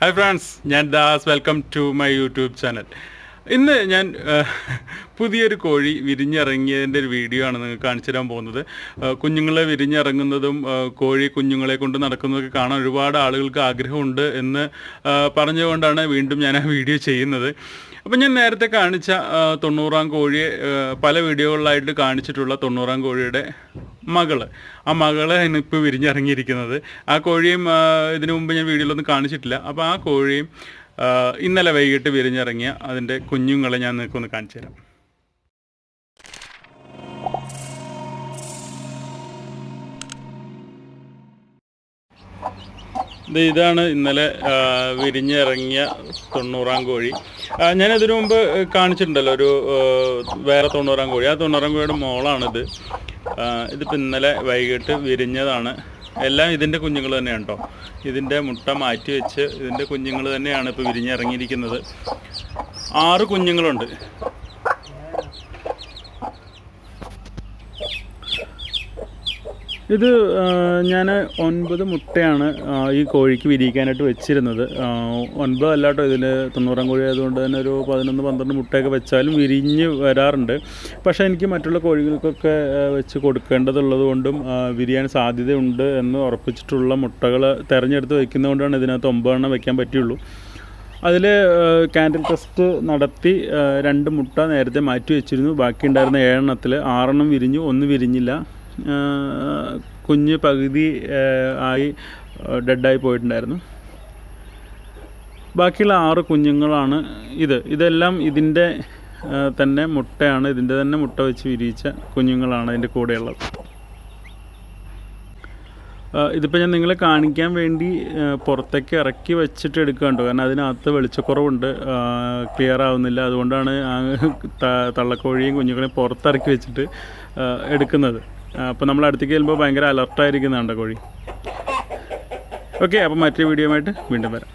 Hi friends ഞാൻ Das. Welcome to my YouTube channel ഇന്ന് ഞാൻ പുതിയൊരു കോഴി വിരിഞ്ഞിറങ്ങിയതിന്റെ ഒരു വീഡിയോ ആണ് നിങ്ങൾക്ക് കാണിച്ചു തരാൻ പോകുന്നത്. കുഞ്ഞുങ്ങളെ വിരിഞ്ഞിറങ്ങുന്നതും കോഴി കുഞ്ഞുങ്ങളെ കൊണ്ട് നടക്കുന്നതൊക്കെ കാണാൻ ഒരുപാട് ആളുകൾക്ക് ആഗ്രഹമുണ്ട് എന്ന് പറഞ്ഞുകൊണ്ടാണ് വീണ്ടും ഞാൻ ആ വീഡിയോ ചെയ്യുന്നത്. അപ്പം ഞാൻ നേരത്തെ കാണിച്ച തൊണ്ണൂറാം കോഴിയെ പല വീഡിയോകളിലായിട്ട് കാണിച്ചിട്ടുള്ള തൊണ്ണൂറാം കോഴിയുടെ മകൾ. ആ മകളെ ഇപ്പോൾ വിരിഞ്ഞിറങ്ങിയിരിക്കുന്നത്. ആ കോഴിയും ഇതിനു മുമ്പ് ഞാൻ വീഡിയോയിലൊന്നും കാണിച്ചിട്ടില്ല. അപ്പോൾ ആ കോഴിയും ഇന്നലെ വൈകിട്ട് വിരിഞ്ഞിറങ്ങിയ അതിന്റെ കുഞ്ഞുങ്ങളെ ഞാൻ നിങ്ങൾക്കൊന്ന് കാണിച്ചു തരാം. ഇത് ഇതാണ് ഇന്നലെ വിരിഞ്ഞിറങ്ങിയ തൊണ്ണൂറാം കോഴി. ഞാൻ ഇതിനു മുമ്പ് കാണിച്ചിട്ടുണ്ടല്ലോ ഒരു വേറെ തൊണ്ണൂറാം കോഴി. ആ തൊണ്ണൂറാം കോഴിയുടെ മോളാണിത്. ഇതിപ്പോൾ ഇന്നലെ വൈകിട്ട് വിരിഞ്ഞതാണ്. എല്ലാം ഇതിന്റെ കുഞ്ഞുങ്ങൾ തന്നെയാണ് കേട്ടോ ഇതിന്റെ മുട്ട മാറ്റി വെച്ച് ഇതിന്റെ കുഞ്ഞുങ്ങൾ തന്നെയാണ് ഇപ്പോൾ വിരിഞ്ഞിറങ്ങിയിരിക്കുന്നത് ആറ് കുഞ്ഞുങ്ങളുണ്ട്. ഇത് ഞാൻ ഒൻപത് മുട്ടയാണ് ഈ കോഴിക്ക് വിരിയിക്കാനായിട്ട് വെച്ചിരുന്നത്. ഒൻപത് അല്ലാട്ടോ ഇതിൽ തൊണ്ണൂറാം കോഴി ആയതുകൊണ്ട് തന്നെ ഒരു പതിനൊന്ന് പന്ത്രണ്ട് മുട്ടയൊക്കെ വെച്ചാലും വിരിഞ്ഞ് വരാറുണ്ട്. പക്ഷേ എനിക്ക് മറ്റുള്ള കോഴികൾക്കൊക്കെ വെച്ച് കൊടുക്കേണ്ടതുള്ളത് കൊണ്ടും വിരിയാൻ സാധ്യതയുണ്ട് എന്ന് ഉറപ്പിച്ചിട്ടുള്ള മുട്ടകൾ തിരഞ്ഞെടുത്ത് വയ്ക്കുന്നതുകൊണ്ടാണ് ഇതിനകത്ത് ഒമ്പതെണ്ണം വെക്കാൻ പറ്റുള്ളൂ അതിൽ കാൻഡിൽ ടെസ്റ്റ് നടത്തി രണ്ട് മുട്ട നേരത്തെ മാറ്റി വെച്ചിരുന്നു. ബാക്കി ഉണ്ടായിരുന്ന ഏഴെണ്ണത്തിൽ ആറെണ്ണം വിരിഞ്ഞു ഒന്ന് വിരിഞ്ഞില്ല. കുഞ്ഞ് പകുതി ആയി ഡെഡായി പോയിട്ടുണ്ടായിരുന്നു. ബാക്കിയുള്ള ആറ് കുഞ്ഞുങ്ങളാണ് ഇത്. ഇതെല്ലാം ഇതിന്റെ തന്നെ മുട്ടയാണ്. ഇതിന്റെ തന്നെ മുട്ട വെച്ച് വിരിയിച്ച കുഞ്ഞുങ്ങളാണ് അതിന്റെ കൂടെയുള്ളത്. ഇതിപ്പോൾ ഞാൻ നിങ്ങളെ കാണിക്കാൻ വേണ്ടി പുറത്തേക്ക് ഇറക്കി വെച്ചിട്ട് എടുക്കുകയുണ്ടോ കാരണം അതിനകത്ത് വെളിച്ചക്കുറവുണ്ട്. ക്ലിയർ ആവുന്നില്ല. അതുകൊണ്ടാണ് തള്ളക്കോഴിയും കുഞ്ഞുങ്ങളെയും പുറത്തിറക്കി വെച്ചിട്ട് എടുക്കുന്നത്. അപ്പോൾ നമ്മൾ അടുത്തേക്ക് ചെല്ലുമ്പോൾ ഭയങ്കര അലർട്ടായിരിക്കുന്നതാണ് കോഴി. ഓക്കെ അപ്പോൾ മറ്റൊരു വീഡിയോ ആയിട്ട് വീണ്ടും വരാം.